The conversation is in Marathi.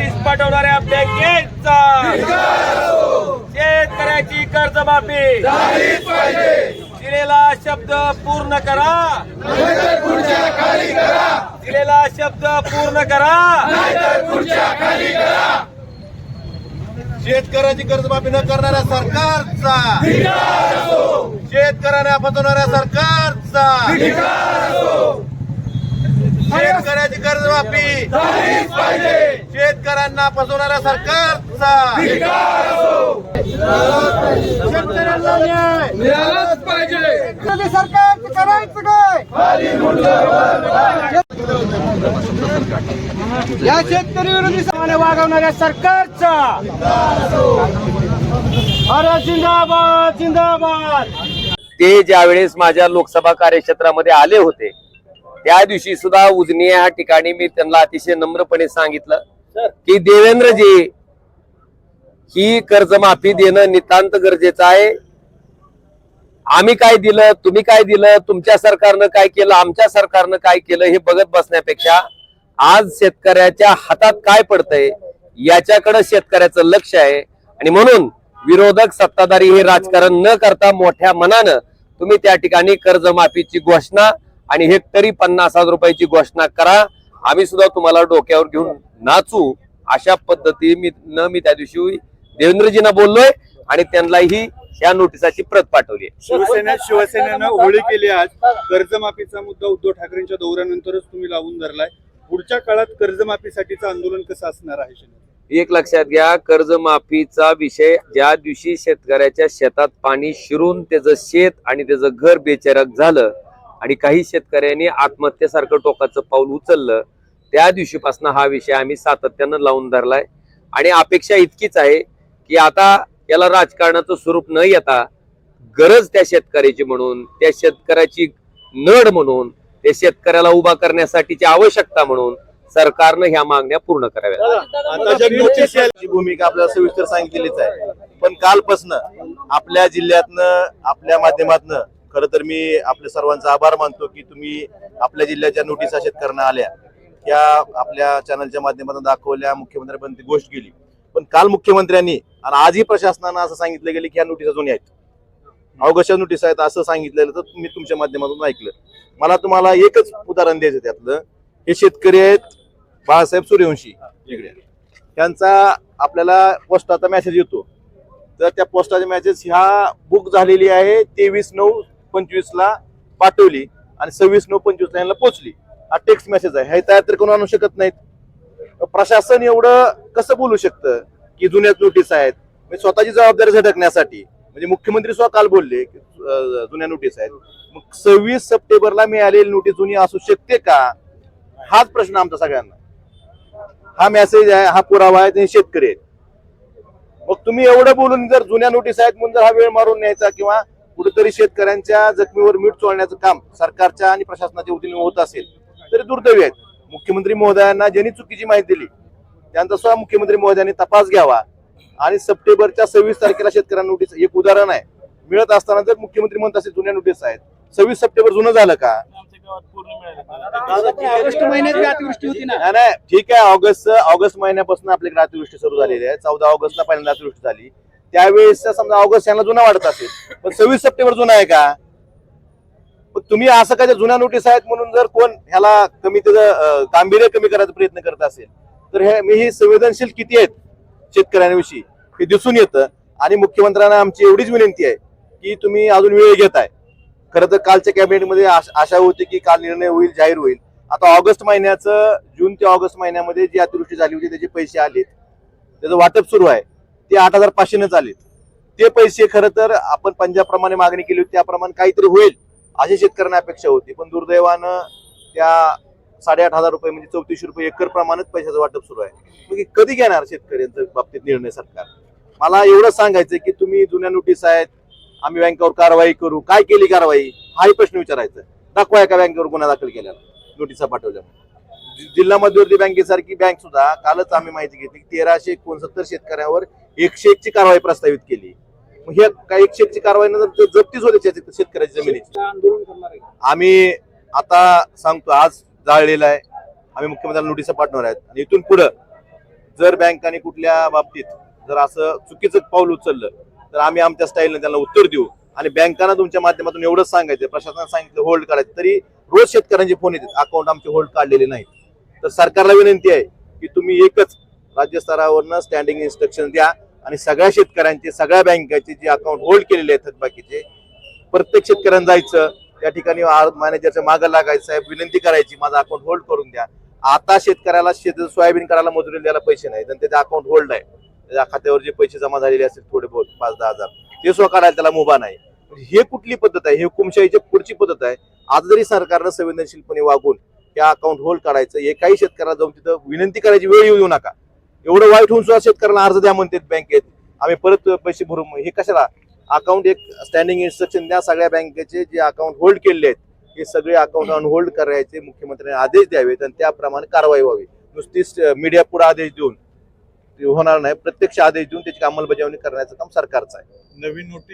नोटीस पाठवणाऱ्या गेटचा. शेतकऱ्याची कर्जमाफी. दिलेला शब्द पूर्ण करा. दिलेला शब्द पूर्ण करा. शेतकऱ्याची कर्जमाफी न करणाऱ्या सरकारचा. शेतकऱ्यांना फसवणाऱ्या सरकारचा. शेतकऱ्याची कर्जमाफी शेतकऱ्यांना फसवणाऱ्या सरकारचा शेतकऱ्यांना न्याय. सरकार करायचं काय? या शेतकरी विरोधी समाने वागवणाऱ्या सरकारचा. अरे जिंदाबाद जिंदाबाद. ते ज्यावेळेस माझ्या लोकसभा कार्यक्षेत्रामध्ये आले होते त्या दिवशी सुद्धा उजनी या ठिकाणी मी त्यांना अतिशय नम्रपणे सांगितलं की देवेंद्रजी ही कर्जमाफी देणं नितांत गरजेचं आहे. आम्ही काय दिलं तुम्ही काय दिलं तुमच्या सरकारनं काय केलं आमच्या सरकारनं काय केलं हे बघत बसण्यापेक्षा आज शेतकऱ्याच्या हातात काय पडतंय याच्याकडे शेतकऱ्याचं लक्ष आहे. आणि म्हणून विरोधक सत्ताधारी हे राजकारण न करता मोठ्या मनानं तुम्ही त्या ठिकाणी कर्जमाफीची घोषणा आणि हेक्टरी पन्नास हजार रुपयाची घोषणा करा आम्ही सुद्धा तुम्हाला डोक्यावर घेऊन नाचू अशा पद्धती मी न मी त्या दिवशी देवेंद्रजींना बोललोय आणि त्यांनाही या नोटिसाची प्रत पाठवली. शिवसेना शिवसेनेनं होळी केली आज कर्जमाफीचा मुद्दा उद्धव ठाकरेंच्या दौऱ्यानंतरच तुम्ही लावून धरलाय पुढच्या काळात कर्जमाफीसाठीचं आंदोलन कसं असणार आहे? एक लक्षात घ्या कर्जमाफीचा विषय ज्या दिवशी शेतकऱ्याच्या शेतात पाणी शिरून त्याचं शेत आणि त्याचं घर बेचरक झालं आणि काही शेतकऱ्यांनी आत्महत्येसारखं टोकाचं पाऊल उचललं त्या दिवशीपासून हा विषय आम्ही सातत्यानं लावून धरलाय. आणि अपेक्षा इतकीच आहे की आता याला राजकारणाचं स्वरूप न येता गरज त्या शेतकऱ्याची म्हणून त्या शेतकऱ्याची नड म्हणून त्या शेतकऱ्याला उभा करण्यासाठीची आवश्यकता म्हणून सरकारनं ह्या मागण्या पूर्ण कराव्या भूमिका आपल्याला सविस्तर सांगितलेलीच आहे. पण कालपासनं आपल्या जिल्ह्यातनं आपल्या माध्यमातनं खरं तर मी आपल्या सर्वांचा आभार मानतो की तुम्ही आपल्या जिल्ह्याच्या नोटिसा शेतकऱ्यांना आल्या. त्या आपल्या चॅनलच्या माध्यमातून दाखवल्या मुख्यमंत्र्यांपर्यंत ती गोष्ट गेली पण काल मुख्यमंत्र्यांनी आणि आजही प्रशासनानं असं सांगितलं गेलं की ह्या नोटीस अजून आहेत. अवघशा नोटीस आहेत असं सांगितलेलं तर मी तुमच्या माध्यमातून ऐकलं. मला तुम्हाला एकच उदाहरण द्यायचं त्यातलं. हे शेतकरी आहेत बाळासाहेब सूर्यवंशी. इकडे त्यांचा आपल्याला पोस्टाचा मेसेज येतो. तर त्या पोस्टाचा मेसेज ह्या बुक झालेली आहे तेवीस नऊ पंचवीस ला पाठवली आणि सव्वीस नऊ पंचवीस ला यांना पोहोचली. हा टेक्स्ट मेसेज आहे. हे तयार तर कोण आणू शकत नाहीत. प्रशासन एवढं कसं बोलू शकतं? की जुन्याच नोटीस आहेत. म्हणजे स्वतःची जबाबदारी झटकण्यासाठी. म्हणजे मुख्यमंत्री सुद्धा काल बोलले जुन्या नोटीस आहेत. मग सव्वीस सप्टेंबरला मिळालेली नोटीस जुनी असू शकते का? हाच प्रश्न आमचा सगळ्यांना. हा मेसेज आहे हा पुरावा आहे शेतकरी आहेत. मग तुम्ही एवढं बोलून जर जुन्या नोटीस आहेत म्हणून जर हा वेळ मारून न्यायचा किंवा कुठेतरी शेतकऱ्यांच्या जखमीवर मीठ चोळण्याचं काम सरकारच्या आणि प्रशासनाच्या वतीने होत असेल तरी दुर्दैवी आहेत मुख्यमंत्री महोदयांना ज्यांनी चुकीची माहिती दिली त्यांचा स्वतः मुख्यमंत्री महोदयांनी तपास घ्यावा. आणि सप्टेंबरच्या सव्वीस तारखेला शेतकऱ्यांना नोटीस एक उदाहरण आहे. मिळत असताना जर मुख्यमंत्री म्हणत असेल जुन्या नोटीस आहेत सव्वीस सप्टेंबर जुनं झालं का? ऑगस्ट महिन्यात अतिवृष्टी होती ना. नाही नाही ठीक आहे ऑगस्ट ऑगस्ट महिन्यापासून आपल्याकडे अतिवृष्टी सुरू झालेली आहे. चौदा ऑगस्टला पहिल्यांदा अतिवृष्टी झाली. त्यावेळेस समजा ऑगस्ट यांना जुना वाटत असेल. पण सव्वीस सप्टेंबर जुना आहे का? तुम्ही असं काय जुन्या नोटीस आहेत म्हणून जर कोण ह्याला कमी त्याचं गांभीर्य कमी करायचा प्रयत्न करत असेल तर हे मी ही संवेदनशील किती आहेत शेतकऱ्यांविषयी हे दिसून येतं. आणि मुख्यमंत्र्यांना आमची एवढीच विनंती आहे की तुम्ही अजून वेळ घेत आहे खरं तर कालच्या कॅबिनेटमध्ये आशा होती की काल निर्णय होईल जाहीर होईल. आता ऑगस्ट महिन्याचं जून ते ऑगस्ट महिन्यामध्ये जी अतिवृष्टी झाली होती त्याचे पैसे आले त्याचं वाटप सुरू आहे. ते आठ हजार पाचशेनेच आले ते पैसे खरं तर आपण पंजाबप्रमाणे मागणी केली होती त्याप्रमाणे काहीतरी होईल अशी शेतकऱ्यांना अपेक्षा होती. पण दुर्दैवानं त्या साडेआठ हजार रुपये म्हणजे चौतीसशे रुपये एकर प्रमाणात पैशाचं वाटप सुरू आहे. म्हणजे कधी घेणार शेतकऱ्यांच्या बाबतीत निर्णय सरकार? मला एवढं सांगायचं की तुम्ही जुन्या नोटीस आहेत आम्ही बँकेवर कारवाई करू. काय केली कारवाई? हाही प्रश्न विचारायचा दाखवा एका बँकेवर गुन्हा दाखल केलेला नोटिसा पाठवल्या जि- जिल्हा मध्यवर्ती बँकेसारखी बँक सुद्धा कालच आम्ही माहिती घेतली की तेराशे एकोणसत्तर शेतकऱ्यावर एकशे एकची कारवाई प्रस्तावित केली. मग हे काय एकशे एकची कारवाई नंतर जप्तीच होते शेत- शेतकऱ्याच्या जमिनीची. आम्ही आता सांगतो आज जाळलेला आहे. आम्ही मुख्यमंत्र्यांना नोटिसा पाठवणार आहेत. आणि इथून पुढं जर बँकाने कुठल्या बाबतीत जर असं चुकीचं पाऊल उचललं तर आम्ही आमच्या स्टाईलने त्यांना उत्तर देऊ. आणि बँकांना तुमच्या माध्यमातून एवढंच सांगायचं प्रशासनाने सांगितलं होल्ड करायचं. तरी रोज शेतकऱ्यांचे फोन येतात. अकाउंट आमचे होल्ड काढलेले नाहीत. तर सरकारला विनंती आहे की तुम्ही एकच राज्य स्तरावरनं स्टँडिंग इन्स्ट्रक्शन द्या आणि सगळ्या शेतकऱ्यांचे सगळ्या बँकेचे जे अकाउंट होल्ड केलेले आहेत थकबाकीचे प्रत्येक शेतकऱ्यांना जायचं त्या ठिकाणी मॅनेजरच्या मागं लागायचं साहेब विनंती करायची माझा अकाउंट होल्ड करून द्या. आता शेतकऱ्याला शेत सोयाबीन करायला मजुरी द्यायला पैसे नाही आणि त्याचे अकाउंट होल्ड आहे त्याच्या खात्यावर जे पैसे जमा झालेले असतील थोडे बहुत पाच दहा हजार ते सुद्धा काढायला त्याला मुभा नाही. म्हणजे हे कुठली पद्धत आहे? हे हुकुमशाहीची पुढची पद्धत आहे. आज जरी सरकारनं संवेदनशीलपणे वागून त्या अकाउंट होल्ड करायचं एकाही शेतकऱ्याला जाऊन तिथं विनंती करायची वेळ येऊ देऊ नका. एवढं वाईट होऊन सुद्धा शेतकऱ्याला अर्ज द्या म्हणतात बँकेत आम्ही परत पैसे भरू. हे कशाला? अकाउंट एक स्टँडिंग इन्स्ट्रक्शन द्या सगळ्या बँकेचे जे अकाउंट होल्ड केलेले आहेत हे सगळे अकाउंट अनहोल्ड करायचे मुख्यमंत्र्यांनी आदेश द्यावेत आणि त्याप्रमाणे कारवाई व्हावी. नुसतीच मीडिया पुढे आदेश देऊन. ते होणार नाही. प्रत्यक्ष आदेश देऊन त्याची अंमलबजावणी करण्याचं काम सरकारचं आहे. नवीन नोटीस